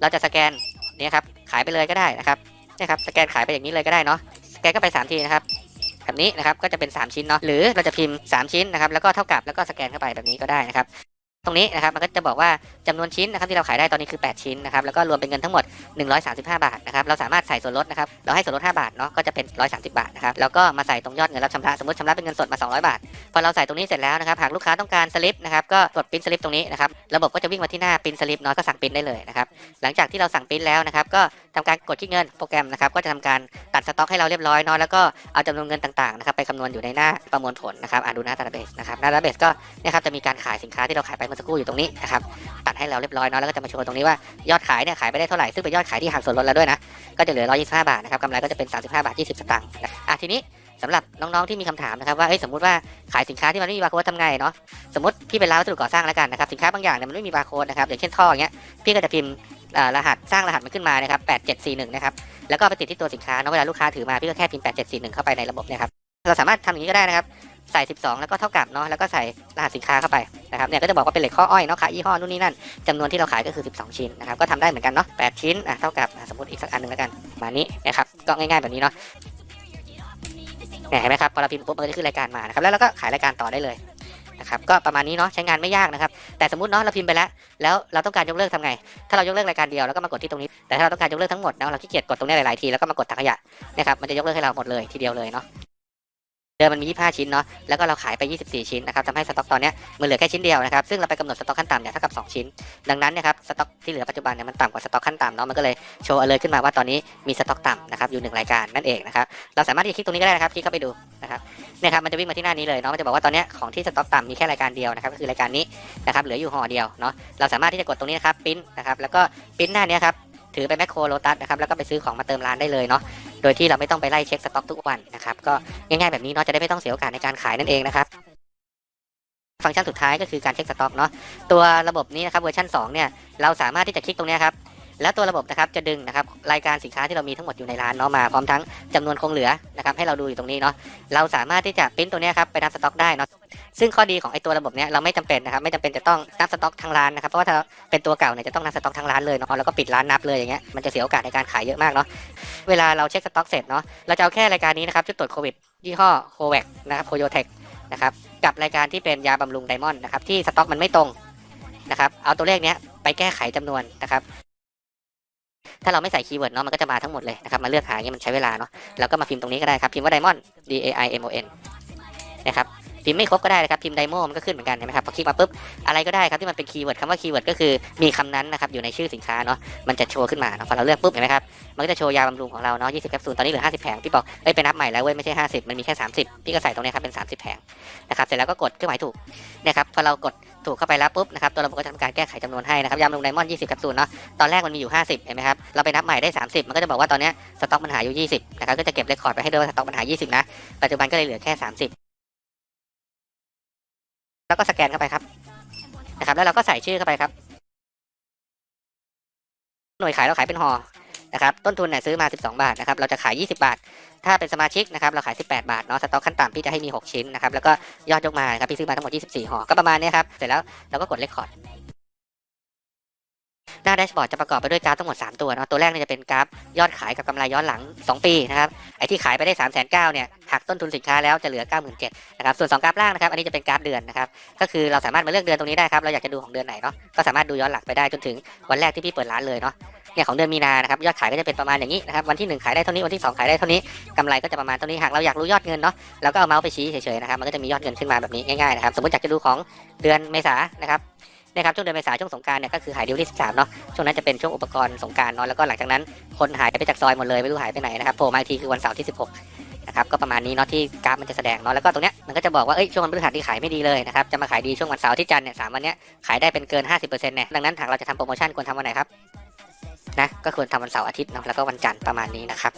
เราจะสแกนนี่ครับขายไปเลยก็ได้นะครับนี่ครับสแกนขายไปอย่างนี้เลยก็ได้เนาะสแกนก็ไป 3 ทีนะครับแบบนี้นะครับก็จะเป็น 3 ชิ้นเนาะหรือเราจะพิมพ์ 3 ชิ้นนะครับแล้วก็เท่ากับแล้วก็สแกนเข้าไปแบบนี้ก็ได้นะครับ ตรงนี้นะครับมันก็จะบอกว่าจำนวนชิ้นนะครับที่เราขายได้ตอนนี้คือ 8 ชิ้นนะครับแล้วก็รวมเป็นเงินทั้งหมด 135 บาทนะครับเราสามารถใส่ส่วนลดนะครับเราให้ส่วนลด 5 บาทเนาะก็จะเป็น 130 บาทนะครับแล้วก็มาใส่ตรงยอดเงินรับชำระสมมติชำระเป็นเงินสดมา 200 บาท พอเราใส่ตรงนี้เสร็จแล้วนะครับหากลูกค้าต้องการสลิปนะครับก็กดปริ้นสลิปตรงนี้นะครับระบบก็จะวิ่งมาที่หน้าปริ้นสลิปเนาะก็สั่งปริ้นได้เลยนะครับหลังจากที่เราสั่งปริ้นแล้วนะครับก็ทำการกดคิดเงินโปรแกรมนะครับก็จะทำการตัดสต็อกให้เราเรียบร้อยเนาะแล้วก็เอาจำนวนเงินต่างๆนะครับไปคำนวณอยู่ในหน้าประมวลผลนะครับอ่านดูหน้า database นะครับหน้า database ก็เนะครับจะมีการขายสินค้าที่เราขายไปมื่อสักครู่อยู่ตรงนี้นะครับตัดให้เราเรียบร้อยเนาะแล้วก็จะมาโชว์ตรงนี้ว่ายอดขายเนี่ยขายไปได้เท่าไหร่ซึ่งเป็นยอดขายที่หักส่วนลดแล้วด้วยนะก็จะเหลือ 125 บาทนะครับกำไรก็จะเป็น 35 บาท 20 สตางค์นะอะทีนี้สำหรับน้องๆที่มีคำถามนะครับว่าเอ้ยสมมติว่าขายสินค้าที่มันไม่มีบาร์โค้ดทำไงเนาะสมมติพี่เป็นร้านวัสดุก่อสร้างแล้วกันนะครับสินค้าบางอย่างเนี่ยมันไม่มีบาร์โค้ดนะครับอย่างเช่นท่ออย่างเงี้ยพี่ก็จะพิมพ์รหัสสร้างรหัสมันขึ้นมานะครับ8741นะครับแล้วก็ไปติดที่ตัวสินค้าเนาะเวลาลูกค้าถือมาพี่ก็แค่พิมพ์8741เข้าไปในระบบเนะครับเราสามารถทำอย่างนี้ก็ได้นะครับ ใส่ 12 แล้วก็เท่ากับเนาะแล้วก็ใส่รหัสสินค้าเข้าไปนะครับเนี่ยก็จะบอกว่าเป็นเหล็กข้ออ้อยเนาะขายยี่ห้อนู่นนี่นั่นจำนวนที่เราขายก็คือ 12 ชิ้นนะครับก็ทำได้เหมือนกันเนาะ8ชิ้นอะเท่ากับสมมติอีกสักอันหนึ่งแล้วกันมานี้นะครับก็ง่ายๆแบบนี้เนาะเนี่ยเห็นไหมครับพอเราพิมพ์ปุ๊บมันก็จะขึ้นรายการมานะครับแล้วเราก็ขายรายการต่อได้เลยนะครับก็ประมาณนี้เนาะใช้งานไม่ยากนะครับแต่สมมติเนาะเราพิมพ์ไปแล้ว แล้วเราต้องการยกเลิกทำไง ถ้าเรายกเลิกรายการเดียวแล้วก็มากดที่ตรงนี้ แต่ถ้าเราต้องการยกเลิกทั้งหมดเนาะเราขี้เกียจกดตรงนี้หลายๆทีแล้วก็มากดถังขยะนะครับมันจะยกเลิกให้เราหมดเลยทีเดียวเลยเนาะ เดิมมันมี 25 ชิ้นเนาะ แล้วก็เราขายไป 24 ชิ้นนะครับทำให้สต็อกตอนนี้มันเหลือแค่ชิ้นเดียวนะครับ ซึ่งเราไปกำหนดสต็อกขั้นต่ำเนี่ยเท่ากับ 2 ชิ้น ดังนั้นนะครับสต็อกที่เหลือปัจจุบันเนี่ยมันต่ำกว่าสต็อกขั้นต่ำเนาะ มันก็เลยโชว์เลยขึ้นมาว่าตอนนี้มีสต็อกต่ำนะครับอยู่หนึ่งรายการนั่นเองนะครับ เราสามารถที่จะคลิกตรงนี้ก็ได้นะครับ คลิกเข้าไปดูนะครับ เนี่ยครับมันจะวิ่งมาที่หน้านี้เลยเนาะ มันจะบอกว่าตอนนี้ของที่สต็อกต่ำมีแค่รายการเดียวนะครับ ก็คือรายการนี้นะครับ เหลืออยู่ห่อเดียวเนาะ เราสามารถที่จะกดตรงนี้นะครับ ปิ้นนะครับ แล้วก็ปิ้นหน้านี้ครับถือไปแมคโครโลตัสนะครับแล้วก็ไปซื้อของมาเติมร้านได้เลยเนาะ โดยที่เราไม่ต้องไปไล่เช็คสต็อกทุกวันนะครับก็ง่ายๆแบบนี้เนาะจะได้ไม่ต้องเสียโอกาสในการขายนั่นเองนะครับฟังก์ชันสุดท้ายก็คือการเช็คสต็อกเนาะตัวระบบนี้นะครับเวอร์ชัน2เนี่ยเราสามารถที่จะคลิกตรงนี้ครับแล้วตัวระบบนะครับจะดึงนะครับรายการสินค้าที่เรามีทั้งหมดอยู่ในร้านเนาะมาพร้อมทั้งจำนวนคงเหลือนะครับให้เราดูอยู่ตรงนี้เนาะเราสามารถที่จะปริ้นตัวนี้ครับไปนับสต็อกได้เนาะ ซึ่งข้อดีของไอตัวระบบเนี้ยเราไม่จำเป็นนะครับไม่จำเป็นจะต้องนับสต็อกทั้งร้านนะครับเพราะว่าถ้าเป็นตัวเก่าเนี่ยจะต้องนับสต็อกทั้งร้านเลยเนาะแล้วก็ปิดร้านนับเลยอย่างเงี้ยมันจะเสียโอกาสในการขายเยอะมากเนาะเวลาเราเช็คสต็อกเสร็จเนาะเราจะเอาแค่รายการนี้นะครับชุดตรวจโควิดยี่ห้อโควิดนะครับโคโยเทคนะครับกับรายการที่เป็นยาบำรุงไดมอนด์นะครับที่สต็อกมันไม่ตรงนะครับเอาตัวเลขเนี้ยไปแก้ไขจำนวนนะครับถ้าเราไม่ใส่คีย์เวิร์ดเนาะมันก็จะมาทั้งหมดเลยนะครับมาเลือกหาย่างเงี้ยมันใช้เวลาเนาะเราก็มาพิมพ์ตรงนี้ก็ได้ครับพิมพ์ว่าไดมอนด์ D A I M O N นะครับ พิมพ์ไม่ครบก็ได้นะครับพิมพ์ไดโมมันก็ขึ้นเหมือนกันเห็นไหมครับพอคลิกมาปุ๊บอะไรก็ได้ครับที่มันเป็นคีย์เวิร์ดคำว่าคีย์เวิร์ดก็คือมีคำนั้นนะครับอยู่ในชื่อสินค้าเนาะมันจะโชว์ขึ้นมาเนาะพอเราเลือกปุ๊บเห็นไหมครับมันก็จะโชว์ยาบำรุงของเราเนาะ20แคปซูลตอนนี้เหลือ 50 แผงพี่บอกเอ้ยไปนับใหม่แล้วเว้ยไม่ใช่ 50 มันมีแค่ 30 พี่ก็ใส่ตรงนี้ครับเป็น 30 แผงนะครับเสร็จแล้วก็กดเครื่องหมายถูกนะครับพอเรากดถูกเข้าไปแล้วปุ๊บนะครับตัวระบบก็จะทำการแก้ไขจำนวนให้นะครับยาบำรุงไดมอนด์20แคปซูลเนาะตอนแรกมันมีอยู่ 50 เห็นไหมครับเราไปนับใหม่ได้ 30 มันก็จะบอกว่าตอนนี้สต็อกมันหายอยู่ 20นะครับก็จะเก็บเรคคอร์ดไปให้ด้วยว่าสต็อกมันหาย 20 นะปัจจุบันก็เลยเหลือแค่ 30 แล้วก็สแกนเข้าไปครับนะครับ แล้วเราก็ใส่ชื่อเข้าไปครับ หน่วยขายเราขายเป็นห่อนะครับ ต้นทุนเนี่ยซื้อมา 12 บาทนะครับ เราจะขาย 20 บาท ถ้าเป็นสมาชิกนะครับ เราขาย 18 บาทเนาะ สต็อกขั้นต่ำพี่จะให้มี 6 ชิ้นนะครับ แล้วก็ยอดยกมาครับ พี่ซื้อมาทั้งหมด 24 ห่อ ก็ประมาณเนี้ยครับ เสร็จแล้วเราก็กดเลคคอร์ด หน้าแดชบอร์ดจะประกอบไปด้วยกราฟทั้งหมด 3 ตัวเนาะตัวแรกเนี่ยจะเป็นกราฟยอดขายกับกำไรย้อนหลัง 2 ปีนะครับไอ้ที่ขายไปได้ 3 9 0 0 0เนี่ยหักต้นทุนสินค้าแล้วจะเหลือ 97,000นะครับส่วน 2 กราฟล่างนะครับอันนี้จะเป็นกราฟเดือนนะครับก็คือเราสามารถมาเลือกเดือนตรงนี้ได้ครับเราอยากจะดูของเดือนไหนเนาะก็สามารถดูย้อนหลังไปได้จนถึงวันแรกที่พี่เปิดร้านเลยเนาะเนี่ยของเดือนมีนานะครับยอดขายก็จะเป็นประมาณอย่างนี้นะครับวันที่ 1 ขายได้เท่านี้วันที่ 2 ขายได้เท่านี้กำไรก็จะประมาณเท่านี้หากเราอยากรู้ยอดเงินเนาะเราก็เอาเมาส์ไปชี้เฉยๆนะครับมันก็จะมียอดเงินขึ้นมาแบบนี้ง่ายๆนะครับสมมติอยากจะดูของเดือนเมษานะครับ นะครับช่วงเดือนเมษาช่วงสงการเนี่ยก็คือหายดิวที่13เนาะช่วงนั้นจะเป็นช่วงอุปกรณ์สงการเนาะแล้วก็หลังจากนั้นคนหายไปจากซอยหมดเลยไม่รู้หายไปไหนนะครับโผล่มาอีกทีคือวันเสาร์ที่ 16นะครับก็ประมาณนี้เนาะที่กราฟมันจะแสดงเนาะแล้วก็ตรงเนี้ยมันก็จะบอกว่าเอ้ยช่วงวันพฤหัสที่ขายไม่ดีเลยนะครับจะมาขายดีช่วงวันเสาร์ที่จันทร์เนี่ยสามวันเนี้ยขายได้เป็นเกิน 50%เนี่ยดังนั้นหากเราจะทำโปรโมชั่นควรทำวันไหนครับนะก็ควรทำวันเสาร์อาทิตย์เนาะแล้วก็วันจันทร์ประมาณนี้นะครับ